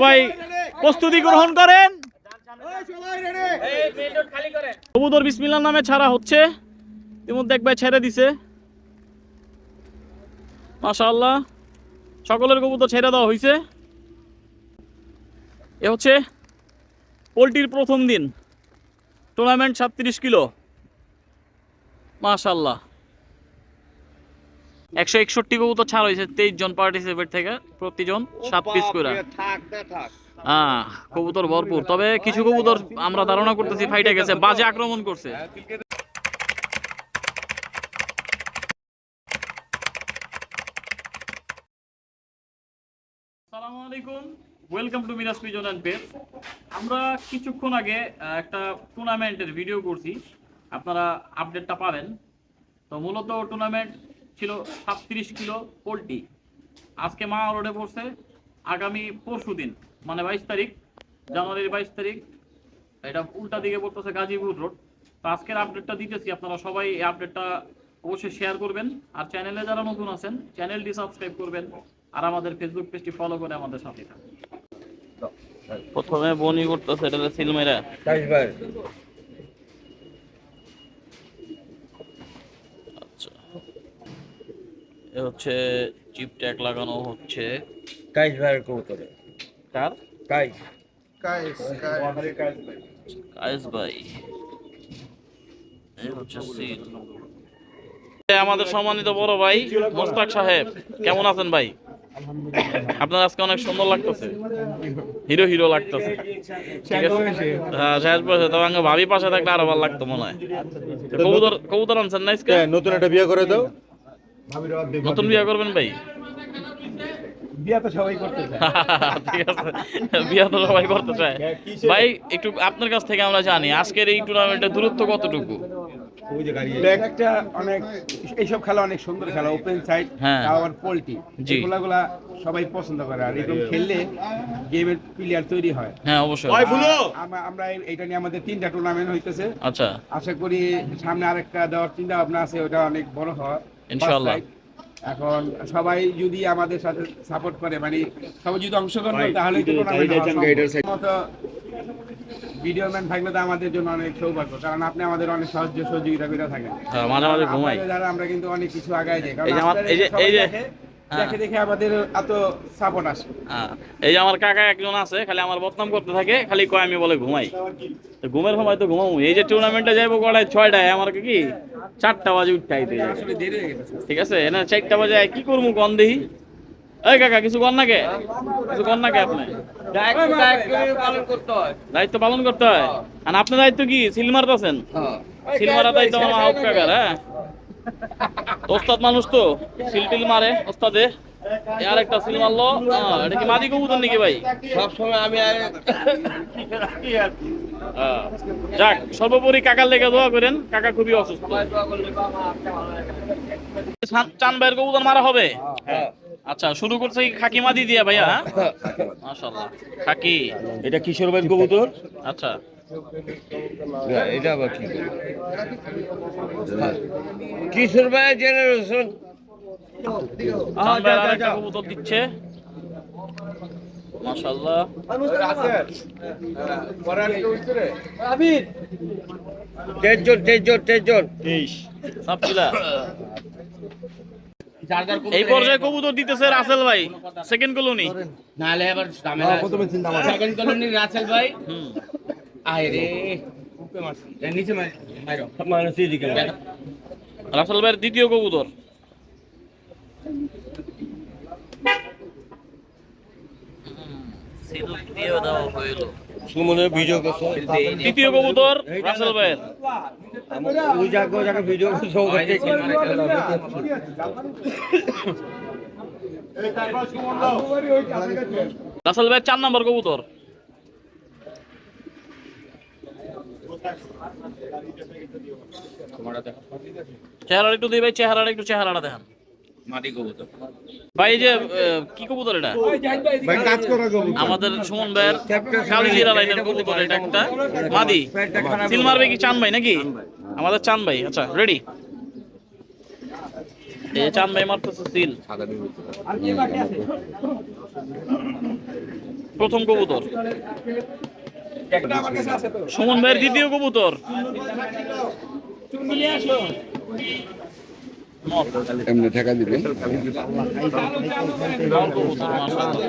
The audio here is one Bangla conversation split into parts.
সবাই প্রস্তুতি গ্রহণ করেন। কবুতর বিসমিল্লার নামে ছাড়া হচ্ছে। ইতিমধ্যে এক ভাই ছেড়ে দিছে। মাশাআল্লাহ। সকলের কবুতর ছেড়ে দেওয়া হয়েছে এ হচ্ছে পোলট্রির প্রথম দিন। টুর্নামেন্ট সাতত্রিশ কিলো। মাশাল্লাহ একশো একষট্টি কবুতর ছাড় হয়েছে তেইশ জন পার্টিসিপেট থেকে প্রতিজন সাত পিস করে। হ্যাঁ কবুতর ভরপুর। তবে কিছু কবুতর আমরা ধারণা করতেছি ফাইটে গেছে বাজে আক্রমণ করছে। আসসালামু আলাইকুম welcome to Miraj pigeon and page আমরা কিছুক্ষণ আগে আহ, একটা টুর্নামেন্টের ভিডিও করছি আপনারা আপডেটটা পাবেন। তো মূলত টুর্নামেন্ট ছিল সাতত্রিশ কিলো পোলট্রি। আজকে মা রোডে পড়ছে আগামী পরশু দিন মানে বাইশ তারিখ জানুয়ারির বাইশ তারিখ। এটা উল্টা দিকে পড়তেছে গাজীপুর রোড। তো আজকের আপডেটটা দিতেছি আপনারা সবাই এই আপডেটটা অবশ্যই শেয়ার করবেন। আর চ্যানেলে যারা নতুন আছেন চ্যানেলটি সাবস্ক্রাইব করবেন। আর আমাদের ফেসবুক পেজটি ফলো করে আমাদের সাথে থাকুন। প্রথমে বনি করতেছে এটা সিলমেরা এ হচ্ছে চিপ ট্যাগ লাগানো হচ্ছে। কাইস ভাইয়ের কবুতরে। কার? কাইস কায়েস ভাই। এই হচ্ছে সিল আমাদের সম্মানিত বড় ভাই মোস্তাক সাহেব কেমন আছেন ভাই? আপনার আজকে অনেক সুন্দর লাগতেছে। হিরো হিরো লাগতেছে। ঠিক আছে? হ্যাঁ শেষ বয়সে তবে আমাকে ভাবি পাশে থাকলে আরও ভালো লাগতো মনে হয়। কবুতর কবুতর আনছেন না আজকে? নতুন একটা বিয়ে করে দাও। নতুন বিয়ে করবেন ভাই? বিয়ে তো সবাই করতে চায়। ঠিক আছে। বিয়ে তো সবাই করতে চায়। ভাই একটু আপনার কাছ থেকে আমরা জানি আজকের এই টুর্নামেন্টের দূরত্ব কতটুকু? ওই যে গাড়ি একটা অনেক এইসব খেলা অনেক সুন্দর খেলা ওপেন সাইড হ্যাঁ। আবার পোল্ট্রি। জি। সবাই পছন্দ করে আর এরকম খেললে গেমের প্লেয়ার তৈরি হয়। হ্যাঁ অবশ্যই। আমরা এইটা নিয়ে আমাদের তিনটা টুর্নামেন্ট হইতেছে। আচ্ছা। আশা করি সামনে আরেকটা দেওয়ার চিন্তা ভাবনা আছে ওটা অনেক বড় হয় ইনশাআল্লাহ। এখন সবাই যদি আমাদের সাথে সাপোর্ট করে মানে সবাই যদি অংশগ্রহণ করে তাহলে মতো ভিডিও ম্যান থাকলে তো আমাদের জন্য অনেক সৌভাগ্য কারণ আপনি আমাদের অনেক সাহায্য সহযোগিতা করে থাকেন। হ্যাঁ, মাঝে মাঝে ঘুমাই। আমরা কিন্তু অনেক কিছু আগায় যাই কারণ এই যে এই যে- দেখে- হ্যাঁ। দেখে দেখে আমাদের এত সাপোর্ট আসে। হ্যাঁ, এই যে আমার কাকা একজন আছে খালি আমার বদনাম করতে থাকে খালি কয় আমি বলে ঘুমাই। তো ঘুমের সময় তো ঘুমাবো। এই যে টুর্নামেন্টে যাইবো কটায় ছয়টায়। আমার কি চারটা বাজে উঠতে আইতে হয়ে ঠিক আছে? না চারটা বাজে কি করব কন দেখি? এই কাকা কিছু কর না কে কিছু কর না কে আপনি? দায়িত্ব পালন করতে হয়। আর আপনার দায়িত্ব কি? সিল মারতেছেন? সিল মারা দায়িত্ব আমার কাকার হ্যাঁ? ওস্তাদ মানুষ তো সিল টিল মারে ওস্তাদে। আর একটা সিল মারলো। এটা কি মাদি কবুতর নাকি ভাই? সবসময় আমি। যাক সর্বোপরি কাকার লেগে দোয়া করেন। কাকা খুবই অসুস্থ। চান- চান ভাইয়ের কবুতর মারা হবে? আচ্ছা শুরু করছে কি খাকি মাদি দিয়া ভাইয়া হ্যাঁ? মাশাআল্লাহ। খাকি। এটা কিশোর ভাইয়ের কবুতর? আচ্ছা। এটা আবার কি কিশোর ভাইয়ের জেনারেশন কবুতর দিচ্ছে মাশাআল্লাহ। এই পর্যায়ে কবুতর দিতেছে রাসেল ভাই সেকেন্ড কলোনি নাহলে আবার ঝামেলা সেকেন্ড কলোনি রাসেল ভাই। রাসেল ভাইয়ের দ্বিতীয় কবুতর। সুমনের ভিডিও করছ। তৃতীয় কবুতর রাসেল ভাইয়ের ওই জায়গা জায়গা ভিডিও। রাসেল ভাইয়ের চার নম্বর কবুতর। চেহারাটা একটু দিই ভাই চেহারাটা একটু চেহারাটা দেখান। মাটি কবুতর। ভাই এই যে কি কবুতর এটা? ভাই কাজ করা গো আমাদের সুমন ভাইয়ের কালিজিরা লাইনের কবুতর এটা একটা। মাদি। সিল মারবে কি চান ভাই নাকি? আমাদের চান ভাই। আচ্ছা রেডি এই চান ভাই মারতেছে সিল। প্রথম কবুতর। সুমন ভাইয়ের দ্বিতীয় কবুতর। এমনি ঠেকা দিবেন নর কবুতর, মাশাআল্লাহ।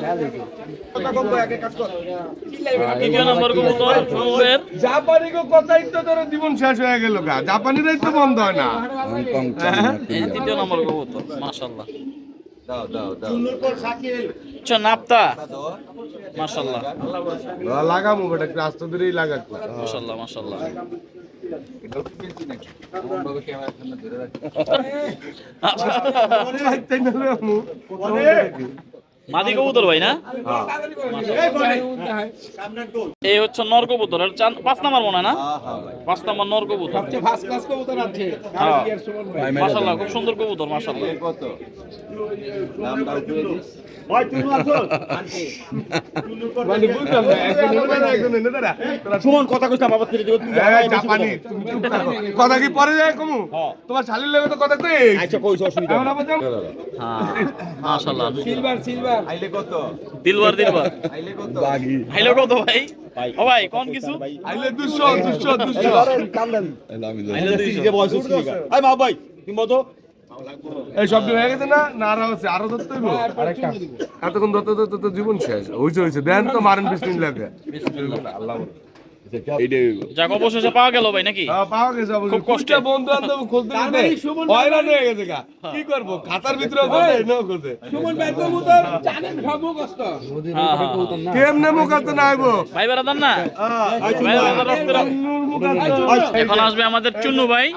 তৃতীয় নম্বর কবুতর জাপানি কথাই তো জীবন শেষ হয়ে গেল গা। জাপানিরাই তো বন্ধ হয় না। হংকং চায়না এই কোরিয়া। তৃতীয় নম্বর কবুতর মাশাআল্লাহ। আচ্ছা নাপ্তা। মাশাআল্লাহ লাগামু বেটা একটু আস্তে ধরেই লাগাক মাশাআল্লাহ মাশাআল্লাহ মাদি কবুতর ভাই না? এই হচ্ছে নর কবুতর আর পাঁচ নাম্বার মনে হয় না? পাঁচ নাম্বার নর কবুতর। হ্যাঁ। দেন। খুব সুন্দর কবুতর মাশাআল্লাহ। মানে বুঝলাম না একজন এনে দাঁড়া একজন এনে দাঁড়া সুমন কথা কইতাম বাবা ছেড়ে দিও এই জাপানি। তুমি চুপ থাকো। কথা কি পরে যায় কমু? তোমার শালির লাগে তো কথা কই আচ্ছা কইছ অসুবিধা আমরা বললাম হ্যাঁ মাশাআল্লাহ সিলভার সিলভার। দিলবার দিলবার। বাগি আইলে কত ভাই? ও ভাই কোন কিছু? আইলে 200 200 200 আমি আইলে দুইশো। আই মা ভাই তুমি এই শব্দ হয়ে গেছে না? না আর হচ্ছে আরও ধরতে হইব? আরেকটা। এতক্ষণ ধরতে ধরতে জীবন শেষ। হইছে হইছে। দেন তো মারেন বিসমিল্লাহ লাগে। আল্লাহ যাক অবশেষে পাওয়া গেল ভাই নাকি? পাওয়া গেছে খুব কষ্টে। বন্ধু বান্ধব খুঁজতে হয়রান হয়ে গেছে গা। কি করব? খাতার ভিতরে খোঁজে এনেও খোঁজে। কেমনে মুখাতে না আইবো? ভাই বেড়াদান না? ভাই বেড়াদান রক্তের এখন আসবে আমাদের চুন্নু ভাই।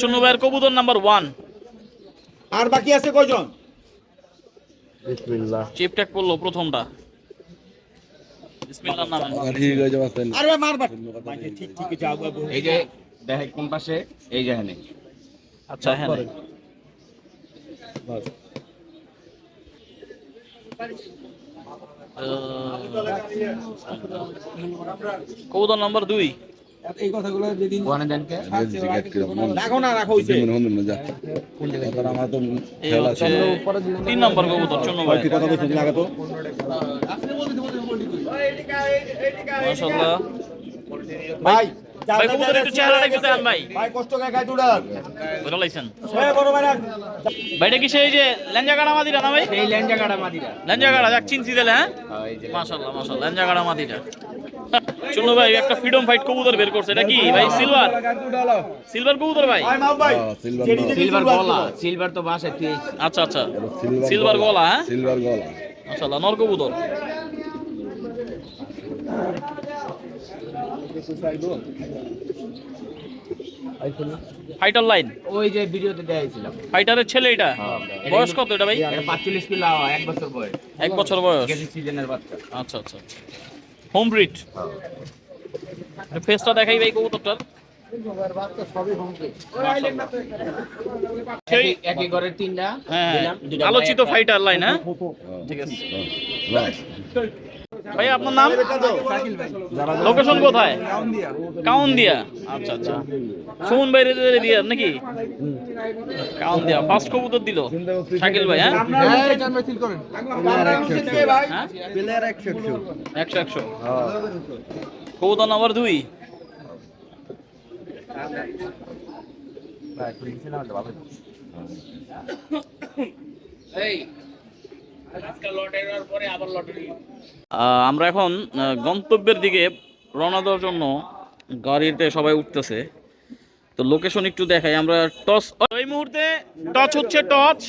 চুন্নু ভাইয়ের কবুতর নাম্বার ওয়ান। আর বাকি আছে কয়জন? চিপ ট্যাগ পড়ল প্রথমটা বিসমিল্লাহর নামে ঠিক হয়ে যাবে আরে মারবা। ঠিক ঠিক যাও এই যে দেখে কোন পাশে? এই যে এখানে। আচ্ছা হ্যাঁ কবুতর নাম্বার দুই। ওখানে দেন কে? রাখো না রাখো হইছে মনে হল না যা। কোন জায়গায় আমার তো খেলা হচ্ছে তিন নম্বর কবুতর চুন্নু ভাই কি কথা কইছ লাগা তো। মাশাআল্লাহ। ভাই ভাই কবুতর একটু চেহারাটা একটু দেখান ভাই। ভাই কষ্ট করে গায় তুড়ার বুঝা লাইছেন এ বড় ভাই ভাইটা কি সেই যে ল্যাঞ্জা গাড়া মাদিরা না ভাই? এই ল্যান্ডা মাদিরা। ল্যাঞ্জা গাড়া যাক চিনছি দিলে হ্যাঁ? এই মাশাআল্লাহ মাশাআল্লাহ ল্যাঞ্জা গাড়া মাদিরা। চুন্নু ভাই একটা ফ্রিডম ফাইট কবুতর বের করছে এটা কি? ভাই সিলভার সিলভার কবুতর ভাই? ভাই। সিলভার সিলভার গলা সিলভার তো বাসে তুই আচ্ছা আচ্ছা। সিলভার গলা। হ্যাঁ? সিলভার গলা। মাশাআল্লাহ নর কবুতর। ফাইটার লাইন ওই যে ভিডিওতে দেখাইছিলাম। ফাইটারের ছেলে এটা? হ্যাঁ। বয়স কত এটা ভাই? এটা পাঁচচল্লিশ কিলো এক বছর বয়স। এক বছর বয়স। গেছে সিজনের বাচ্চা। আচ্ছা আচ্ছা। হোম ব্রিড ফেসটা দেখাই ভাই কবুতরটার। হ্যাঁ আলোচিত ফাইটার লাইন হ্যাঁ? ঠিক আছে। ভাই আপনার নাম? লোকেশন কোথায়? কাউন দিয়া আচ্ছা আচ্ছা। সুমন ভাই রেজে দিয়া নাকি? কাউন দিয়া ফার্স্ট কবুতর দিল। শাকিল ভাই হ্যাঁ? প্লেয়ার 100 একশো একশো। কবুতর নাম্বার দুই। আহ, আমরা এখন গন্তব্যের দিকে রওনা দেওয়ার জন্য গাড়িতে সবাই উঠতেছে। তো লোকেশন একটু দেখাই আমরা টস ওই মুহূর্তে টচ হচ্ছে টচ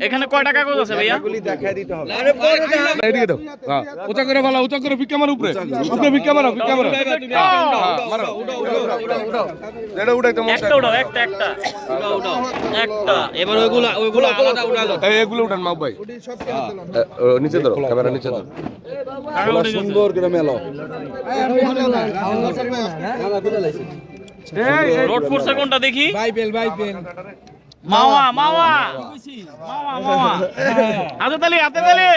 এখানে কয়টা কাগজ আছে ভাইয়া? এদিকে দাও হ্যাঁ। উঁচা করে ভালো উঁচা করে ভিক্ষা মারো উপরে। উপরে ভিক্ষা মারো ভিক্ষা মারো হ্যাঁ, মারো। এটা উঠাইতে একটা উঠাও একটা একটা। একটা। এবার ওইগুলা ওইগুলো আলাদা উঠালো। এই এগুলো উঠান মাও ভাই। নিচে ধরো ক্যামেরা নিচে ধরো। সুন্দর করে মেলো। রোড ফোর্সে কোনটা দেখি? মাওয়া মাওয়া মাওয়া। মাওয়া। হাতে তালি হাতে তালি।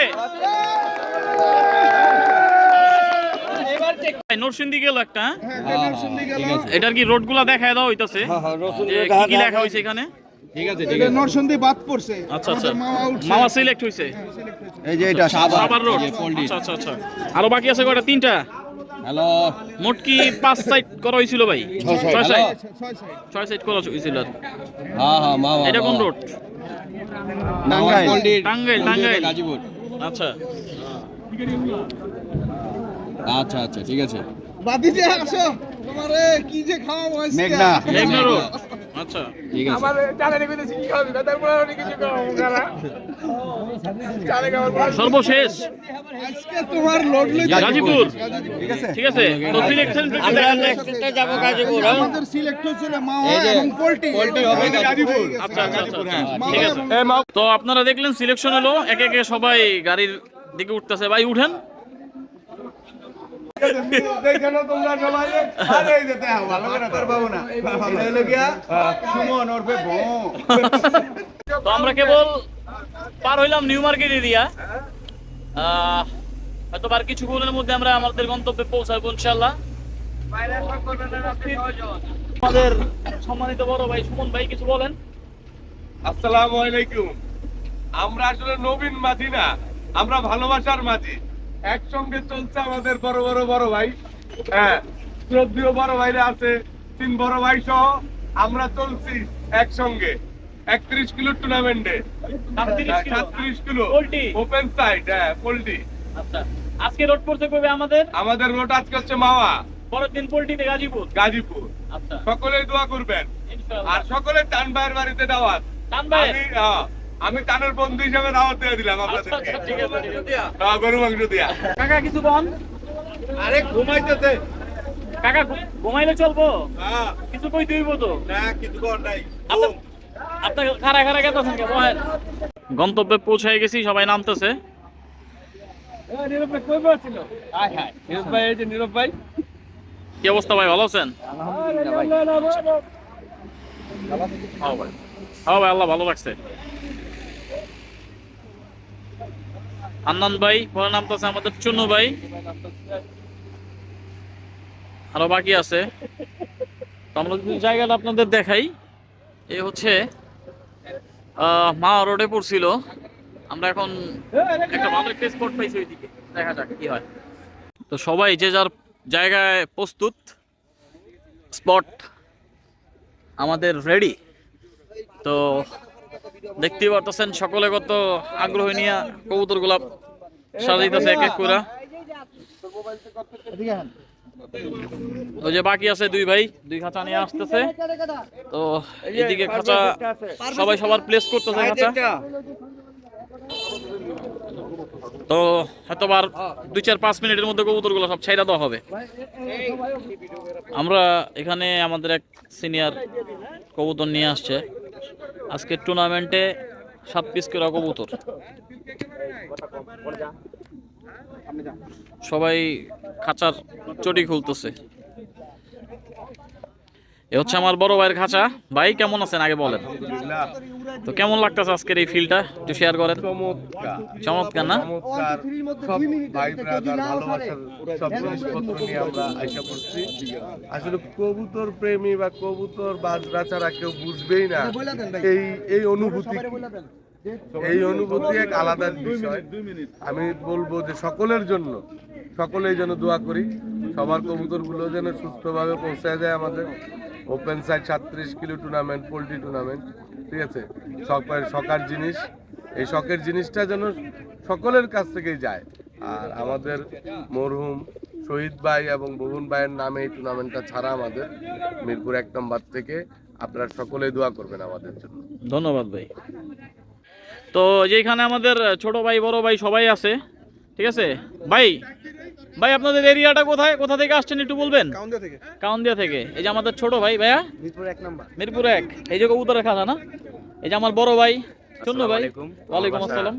নরসিংদী গেল একটা হ্যাঁ? এটার কি রোডগুলা দেখায় দাও হইতাছে? হ্যাঁ, হ্যাঁ, কি কি লেখা হয়েছে এখানে? ঠিক আছে বাদ পড়ছে। আচ্ছা আচ্ছা। মামা সিলেক্ট হইছে? এই যে এটা সাবার সাবার রোড আচ্ছা আচ্ছা আচ্ছা। আরও বাকি আছে কয়টা? তিনটা? হ্যালো মোট কি পাঁচ সাইড করা হয়েছিল ভাই? ছয়। সাইড ছয় সাইড করা হয়েছিল। আর হ্যাঁ হ্যাঁ মা এটা কোন রোড টাঙ্গাইল। টাঙ্গাইল টাঙ্গাইল। গাজীপুর। আচ্ছা। আচ্ছা আচ্ছা ঠিক আছে। বাদি যে আসো। তোমারে কি যে খাওয়া হয়েছে মেঘনা। মেঘনা রোড আচ্ছা। ঠিক আছে। সর্বশেষ। আজকে তোমার লোড লই গাজীপুর। ঠিক আছে? ঠিক আছে। তো সিলেকশন আমাদের সিলেক্ট হয়েছিল মাওয়া এবং পোল্ট্রি। পোল্ট্রি হবে গাজীপুর। আচ্ছা আচ্ছা আচ্ছা আচ্ছা। ঠিক আছে। তো আপনারা দেখলেন সিলেকশন হলো একে একে সবাই গাড়ির দিকে উঠতেছে। ভাই উঠেন দেখে নাও তোমরা সবাই আরে এই যে দেখো, ভালো করে দেখো। সুমন ওরফে বউ তো আমরা কেবল পার হইলাম নিউ মার্কেট এরিয়া। হয়তো আর কিছুক্ষণের মধ্যে আমরা আমাদের গন্তব্যে পৌঁছাবো ইনশাল্লাহ আমাদের সম্মানিত বড় ভাই সুমন ভাই, কিছু বলেন? আসসালামু আলাইকুম। আমরা আসলে নবীন মাঝি না, আমরা ভালোবাসার মাঝি। একসঙ্গে চলছে আমাদের বড় বড় বড় ভাই। হ্যাঁ শ্রদ্ধীয় বড় ভাইরা আছে তিন বড় ভাই সহ আমরা চলছি একসঙ্গে। একত্রিশ কিলো টুর্নামেন্টে 37 কিলো। সাতত্রিশ কিলো। ওপেন সাইড হ্যাঁ পোল্ট্রি আচ্ছা আজকে রোড পড়ছে কবে আমাদের? আমাদের রোড আজকে হচ্ছে মাওয়া। পরের দিন পোল্ট্রিতে গাজীপুর। গাজীপুর। আচ্ছা। সকলেই দোয়া করবেন। আর সকলে টান ভাইয়ের বাড়িতে দাওয়াত। টান ভাই হ্যাঁ, আমি টানের বন্ধু হিসেবে দাওয়াত দিয়ে দিলাম আচ্ছা আপনাদেরকে আচ্ছা। হ্যাঁ, গরু মাংস দিয়া। কাকা কিছু বল? আরে ঘুমাইতেছে। কাকা ঘুমাইলে চলবো? হ্যাঁ। কিছু কই দিব তো? না কিছু কর নাই। আপনার আপনার খারা খারা কেন আছেন? বহেন গন্তব্যে পৌঁছে গেছি সবাই নামতেছে। কি অবস্থা ভাই ভালো আছেন? হ্যাঁ ভাই। হ্যাঁ ভাই আল্লাহ ভালো লাগছে আন্নান ভাই পরে নামতেছে আমাদের চুনু ভাই। আরও বাকি আছে। আমরা যদি জায়গাটা আপনাদের দেখাই, এ হচ্ছে মা রোডে পড়ছিল। আমরা এখন একটা ভালো একটা স্পট পাইছি ওইদিকে। দেখা যাক কি হয়। তো সবাই যে যার জায়গায় প্রস্তুত স্পট আমাদের রেডি তো দেখতেই পারতেছেন সকলে কত আগ্রহ নিয়ে কবুতর গোলাপ সাজাইতেছে এক এক করে। ওই যে বাকি আছে দুই ভাই, দুই খাঁচা নিয়ে আসতেছে। তো এদিকে খাঁচা সবাই সবার প্লেস করতেছে খাঁচা। তো হয়তো আর দুই চার পাঁচ মিনিটের মধ্যে কবুতরগুলো সব ছাইরা দেওয়া হবে। আমরা এখানে আমাদের এক সিনিয়র কবুতর নিয়ে আসছে। আজকে টুর্নামেন্টে সাত পিস করে কবুতর। সবাই খাঁচার চটি খুলতেছে। এ হচ্ছে আমার বড় ভাইয়ের খাঁচা। ভাই কেমন আছেন? আগে বলেন। তো কেমন লাগতেছে আজকের এই ফিলটা একটু শেয়ার করেন। চমৎকার। চমৎকার না? চমৎকার। সব ভাই ব্রাদার ভালোবাসার সব জিনিসপত্র নিয়ে আমরা আইসা পড়ছি আসলে কবুতর প্রেমী বা কবুতর বাজরা ছাড়া কেউ বুঝবেই না। এই এই অনুভূতি এই অনুভূতি এক আলাদা বিষয়। আমি বলব যে সকলের জন্য সকলেই যেন দোয়া করি। সবার কবুতরগুলো যেন সুস্থভাবে পৌঁছায় যায় আমাদের। ওপেন সাইড সাতত্রিশ কিলো টুর্নামেন্ট পোলট্রি টুর্নামেন্ট ঠিক আছে? সকার শখের জিনিস। এই শখের জিনিসটা যেন সকলের কাছ থেকেই যায়। আর আমাদের মরহুম শহীদ ভাই এবং বহুন ভাইয়ের নামে এই টুর্নামেন্টটা ছাড়া আমাদের মিরপুর এক নম্বর থেকে আপনারা সকলেই দোয়া করবেন আমাদের জন্য। ধন্যবাদ ভাই। তো যেখানে আমাদের ছোট ভাই, বড় ভাই সবাই আছে, ঠিক আছে? ভাই ভাই আপনাদের এরিয়াটা কোথায়? কোথা থেকে আসছেন একটু বলবেন? কাউন্ডা থেকে। কাউন্দিয়া থেকে। এই যে আমাদের ছোট ভাই ভাইয়া? মিরপুর এক নাম্বার। মিরপুর এক। এই যে কবুতরের খাজা না? এই যে আমার বড় ভাই। চন্নু ভাই। ওয়ালাইকুম আসসালাম।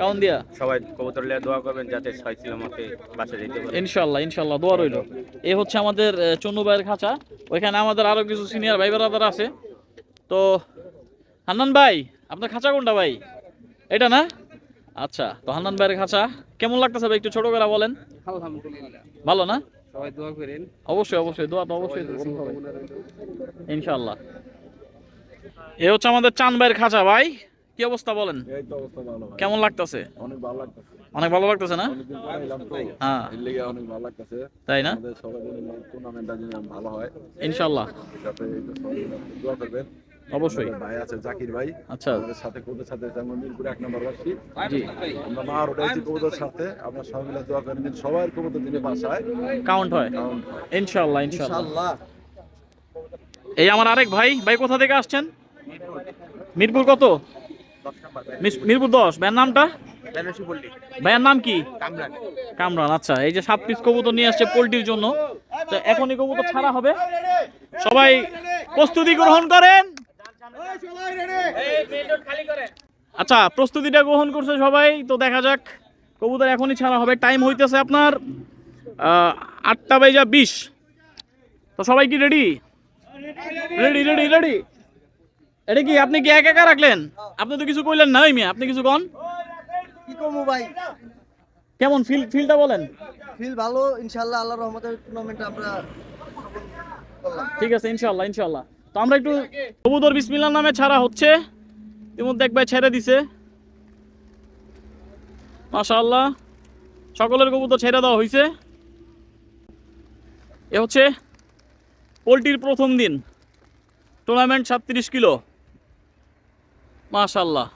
কাউন্দিয়া। সবাই কবুতর লিয়ে দোয়া করবেন যাতে ছয় মতে বাসা যেতে পারে। ইনশাল্লাহ ইনশাল্লাহ দোয়া রইল। এই হচ্ছে আমাদের ভাইয়ের খাঁচা। ওইখানে আমাদের আরও কিছু সিনিয়র ভাই ব্রাদার আছে। তো হান্নান ভাই আপনার খাঁচা কোনটা ভাই? এটা না? আচ্ছা তো হান্নান ভাইয়ের খাঁচা কেমন লাগতেছে ভাই একটু ছোট করে বলেন? আলহামদুলিল্লাহ। ভালো না? সবাই দোয়া করেন। অবশ্যই অবশ্যই দোয়া তো অবশ্যই ইনশাআল্লাহ। এ হচ্ছে আমাদের চান ভাইয়ের খাঁচা ভাই কি অবস্থা বলেন? এই তো অবস্থা ভালো ভাই। কেমন লাগতেছে? অনেক ভালো লাগতেছে। অনেক ভালো লাগতেছে না? হ্যাঁ। এর লেগে অনেক ভালো লাগতেছে। তাই না? আমাদের সবাই টুর্নামেন্টটা যেন ভালো হয়। ইনশাল্লাহ যাতে দোয়া করবেন। অবশ্যই। ভাই আছে জাকির ভাই। আচ্ছা। আমাদের সাথে কোদের সাথে আমরা মিরপুর এক নম্বর বাসী। জি। আমরা মা উঠাইছি কবুতর সাথে আমরা সবাই মিলে দোয়া করেন যে সবার কবুতর দিনে বাসায়। কাউন্ট হয়। কারণ ইনশাল্লাহ ইনশাল্লাহ এই আমার আরেক ভাই ভাই কোথা থেকে আসছেন? মিরপুর কত? মিরপুর দশ। ভাইয়ের নামটা? ভাইয়ের নাম কি? কামরান। আচ্ছা এই যে সাত পিস কবুতর নিয়ে আসছে পোলট্রির জন্য। তো এখনই কবুতর ছাড়া হবে। সবাই প্রস্তুতি গ্রহণ করেন। আচ্ছা প্রস্তুতিটা গ্রহণ করছে সবাই তো দেখা যাক। কবুতর এখনই ছাড়া হবে। টাইম হইতেছে আপনার আটটা বাইজা বিশ। তো সবাই কি রেডি রেডি রেডি রেডি এটা কি আপনি কি একা একা রাখলেন? আপনি তো কিছু কইলেন না ওই মেয়ে। আপনি কিছু কন? কি কমু ভাই? কেমন ফিল ফিলটা বলেন। ফিল ভালো ইনশাআল্লাহ আল্লাহর রহমতের টুর্নামেন্টে আমরা ঠিক আছে ইনশাল্লাহ ইনশাল্লাহ তো আমরা একটু কবুতর বিসমিল্লার নামে ছাড়া হচ্ছে। ইতিমধ্যে এক ভাই ছেড়ে দিছে। মাশাআল্লাহ। সকলের কবুতর ছেড়ে দেওয়া হয়েছে এ হচ্ছে পোলট্রির প্রথম দিন। টুর্নামেন্ট সাতত্রিশ কিলো। মাশাল্লাহ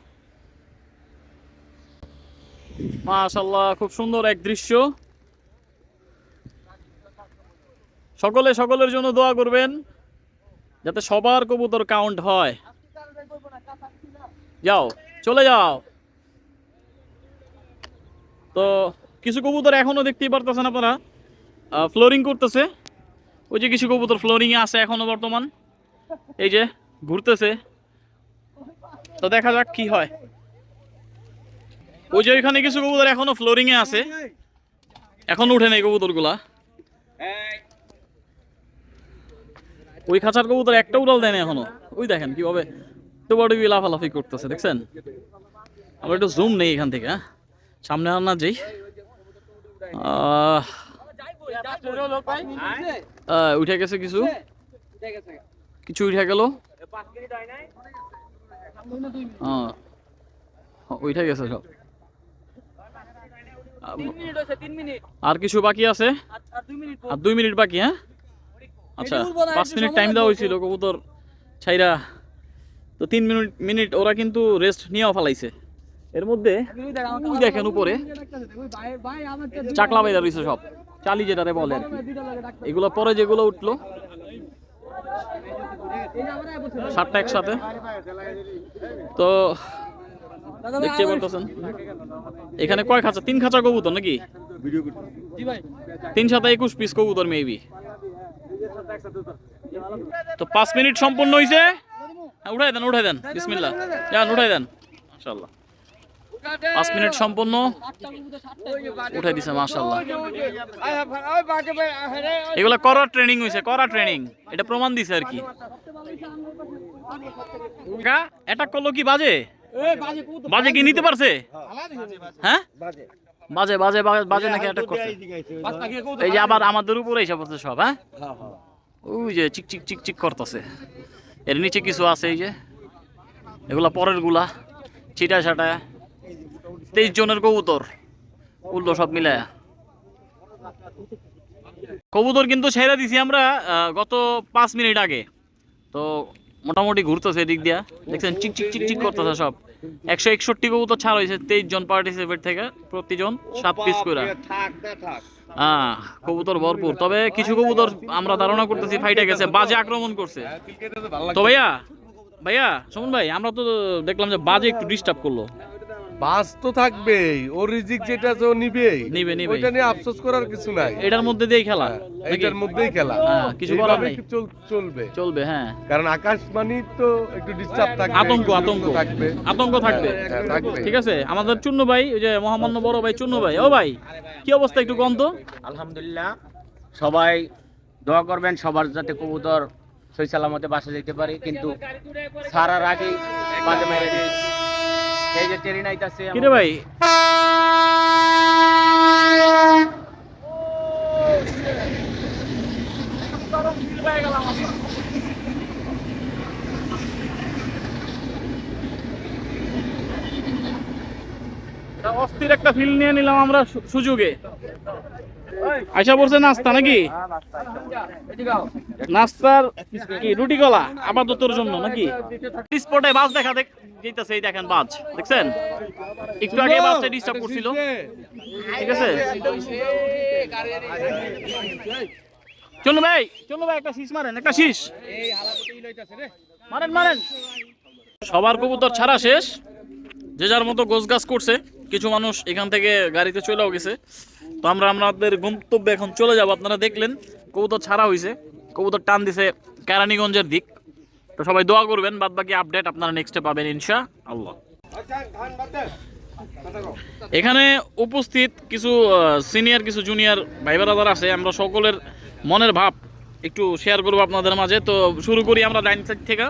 মাশাল্লাহ খুব সুন্দর এক দৃশ্য। সকলে সকলের জন্য দোয়া করবেন। যাতে সবার কবুতর কাউন্ট হয়। যাও, চলে যাও। তো কিছু কবুতর এখনও দেখতেই পারতেছেন আপনারা। ফ্লোরিং করতেছে। ওই যে কিছু কবুতর ফ্লোরিং এ আছে এখনও বর্তমান। এই যে, ঘুরতেছে। তো দেখা যাক কি হয়। ওই যে ওইখানে কিছু কবুতর এখনও ফ্লোরিং এ আছে। এখন উঠে নেই কবুতরগুলা। ওই খাঁচার কবুতর একটা উড়াল দেয় না এখনও। ওই দেখেন কীভাবে ডুবাডুবি লাফালাফি করতেছে দেখছেন? আমরা একটু জুম নেই এখান থেকে হ্যাঁ? সামনে আর না যেই। উঠে গেছে কিছু? কিছু উঠে গেল? উঠে গেছে সব। আর কিছু বাকি আছে? আর দুই মিনিট বাকি হ্যাঁ? আচ্ছা পাঁচ মিনিট টাইম দেওয়া হয়েছিল কবুতর ছাইরা। তো তিন মিনিট মিনিট ওরা কিন্তু রেস্ট নিয়েও ফেলাইছে। এর মধ্যে দেখেন উপরে চাকলা বাইদা রয়েছে সব। চালি যেটারে বলে এগুলো পরে যেগুলো উঠল সাতটা একসাথে। তো দেখতে পারতেছেন। এখানে কয় খাঁচা? তিন খাঁচা কবুতর নাকি? তিন সাথে একুশ পিস কবুতর মেবি তো পাঁচ মিনিট সম্পূর্ণ হয়েছে হ্যাঁ, উঠাই দেন উঠাই দেন। বিসমিল্লাহ। যান উঠাই দেন। মাশাল্লাহ পাঁচ মিনিট সম্পূর্ণ। উঠাই দিছে মাশাল্লাহ এগুলা করা ট্রেনিং হয়েছে করা ট্রেনিং এটা প্রমাণ দিছে আর কি। অ্যাটাক করল কি বাজে? বাজে কি নিতে পারছে? হ্যাঁ? বাজে বাজে বাজে- বাজে নাকি অ্যাটাক করছে? এই যে আবার আমাদের উপরে এসে পড়ছে সব হ্যাঁ? ওই যে চিক চিক চিক চিক করতেছে। এর নিচে কিছু আছে এই যে। এগুলা পরেরগুলা ছিটা ছাটা। তেইশ জনের কবুতর উল্টো সব মিলে কবুতর কিন্তু ছেড়ে দিছি আমরা গত পাঁচ মিনিট আগে। তো মোটামুটি ঘুরতেছে এদিক দিয়া। দেখছেন চিক চিক চিক চিক করতেছে সব। একশো একষট্টি কবুতর ছাড় হয়েছে তেইশ জন পার্টিসিপেট থেকে প্রতিজন সাত পিস করে হ্যাঁ কবুতর ভরপুর। তবে কিছু কবুতর আমরা ধারণা করতেছি ফাইটে গেছে বাজে আক্রমণ করছে। তো ভাইয়া ভাইয়া সুমন ভাই আমরা তো দেখলাম যে বাজে একটু ডিস্টার্ব করল। বাস তো থাকবেই ওর রিজিক যেটা আছে ও নিবেই। নিবে, নিবে। ওইটা নিয়ে আফসোস করার কিছু নাই। এটার মধ্যে দিয়েই খেলা? এটার মধ্যেই খেলা। হ্যাঁ, কিছু করার নেই। চলবে? চলবে হ্যাঁ। কারণ আকাশ মানি তো একটু ডিস্টার্ব থাকবে আতঙ্ক আতঙ্ক। থাকবে। আতঙ্ক থাকবে। হ্যাঁ, ঠিক আছে? আমাদের চুন্নু ভাই ওই যে মহামান্য বড় ভাই চুন্নু ভাই। ও ভাই কি অবস্থা একটু গন্ধ আলহামদুলিল্লাহ। সবাই দোয়া করবেন সবার যাতে কবুতর সই সালামতে বাসা যেতে পারে। কিন্তু সারার আগে মাঝে মাঝে কিরে ভাই? অস্থির একটা ফিল নিয়ে নিলাম আমরা সুযোগে। আইসা পড়ছে নাস্তা নাকি? নাস্তার কি, রুটি কলা? আপাততর জন্য নাকি? স্পটে বাস দেখা দেখ যেতেছে, এই দেখেন দেখছেন? একটু আগে বাসটা ডিস্টার্ব করছিল। ঠিক আছে? ভাই ভাই, একটা শীষ মারেন, একটা শীষ। মারেন মারেন। সবার কবুতর ছাড়া শেষ। যে যার মতো গোছ গাছ করছে, কিছু মানুষ এখান থেকে গাড়িতে চলেও গেছে। তো আমরা আমাদের গন্তব্যে এখন চলে যাব। আপনারা দেখলেন কবুতর ছাড়া হয়েছে কবুতর টান দিছে কেরানীগঞ্জের দিক। তো সবাই দোয়া করবেন বাদ বাকি আপডেট আপনারা নেক্সটে পাবেন ইনশা আল্লাহ এখানে উপস্থিত কিছু সিনিয়র কিছু জুনিয়র ভাই ব্রাদার আছে। আমরা সকলের মনের ভাব একটু শেয়ার করব আপনাদের মাঝে। তো শুরু করি আমরা ডাইন সাইড থেকে।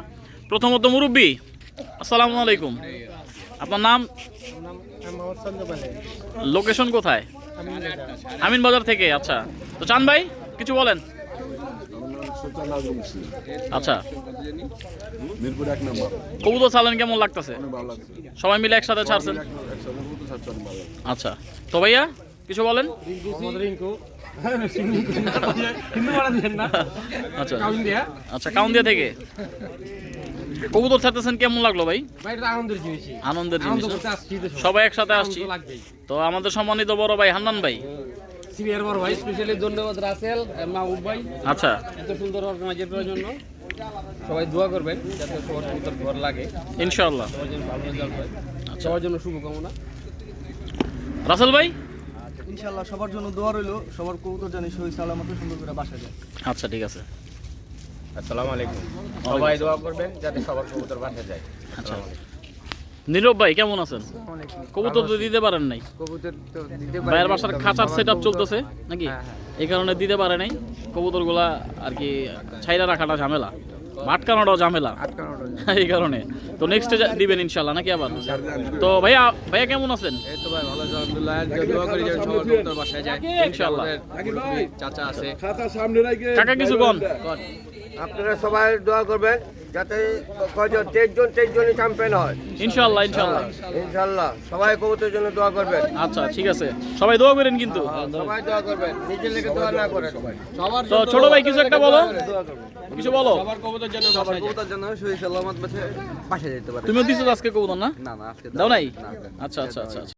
প্রথমত মুরব্বী আসসালামু আলাইকুম। আপনার নাম? লোকেশন কোথায়? আমিন বাজার থেকে আচ্ছা। তো চান ভাই কিছু বলেন? আচ্ছা। মিরপুর এক নম্বর। কবুতর চালান কেমন লাগতেছে? সবাই মিলে একসাথে ছাড়ছেন? আচ্ছা। তো ভাইয়া কিছু বলেন? আচ্ছা। আচ্ছা কাউন্দিয়া থেকে। কবুতর ছাড়তেছেন কেমন লাগল ভাই? আনন্দের জিনিস। জিনিস। সবাই একসাথে আসছি। তো আমাদের সম্মানিত বড় ভাই হান্নান ভাই। সিনিয়র বড় ভাই স্পেশালি ধন্যবাদ রাসেল মাহবুব ভাই। আচ্ছা। এত সুন্দর অর্গানাইজার করার জন্য। সবাই দোয়া করবেন যাতে সবার সুন্দর ঘর লাগে। ইনশাআল্লাহ। সবার জন্য ভালো রেজাল্ট হয়। সবার জন্য শুভকামনা। রাসেল ভাই? ইনশাল্লাহ সবার জন্য দোয়া রইল। সবার কবুতর জানি সহি সালামত সুন্দর করে বাসা যায় আচ্ছা ঠিক আছে। আসসালামু আলাইকুম। সবাই দোয়া করবেন যাতে সবার কবুতর বাসা যায়। আচ্ছা। নীরব ভাই কেমন আছেন? কবুতর তো দিতে পারেন নাই। কবুতর তো দিতে ভাইয়ের বাসার খাঁচার সেট আপ চলতেছে নাকি? এই কারণে দিতে পারে নাই। কবুতরগুলা আর কি ছাইরা রাখাটা ঝামেলা। আটকানোটাও ঝামেলা। এই কারণে। তো নেক্সট দিবেন ইনশাল্লাহ নাকি আবার? তো ভাইয়া ভাইয়া কেমন আছেন? এই তো ভাই ভালো আলহামদুলিল্লাহ। দোয়া করি যেন সবার কবুতর বাসায় যায়। ইনশাআল্লাহ। চাচা আছে। খাতা সামনে রাখে কাকা কিছু কন আপনারা সবাই দোয়া করবেন। যাতে কয়জন তেইশ জন তেইশ জনই চ্যাম্পিয়ন হয়। ইনশাল্লাহ ইনশাল্লাহ ইনশাল্লাহ সবাই কবুতরের জন্য দোয়া করবেন। আচ্ছা ঠিক আছে। সবাই দোয়া করেন কিন্তু। সবাই দোয়া করবেন। নিজের লেগে দোয়া না করেন। সবার তো ছোট ভাই কিছু একটা বলো। কিছু বলো। সবার কবুতর জন্য বাসায় যায় জন্য সহি সালামত বাসা যেতে পারে। তুমিও দিছো আজকে কবুতর না? না না আজকে দাও নাই? আচ্ছা আচ্ছা আচ্ছা আচ্ছা।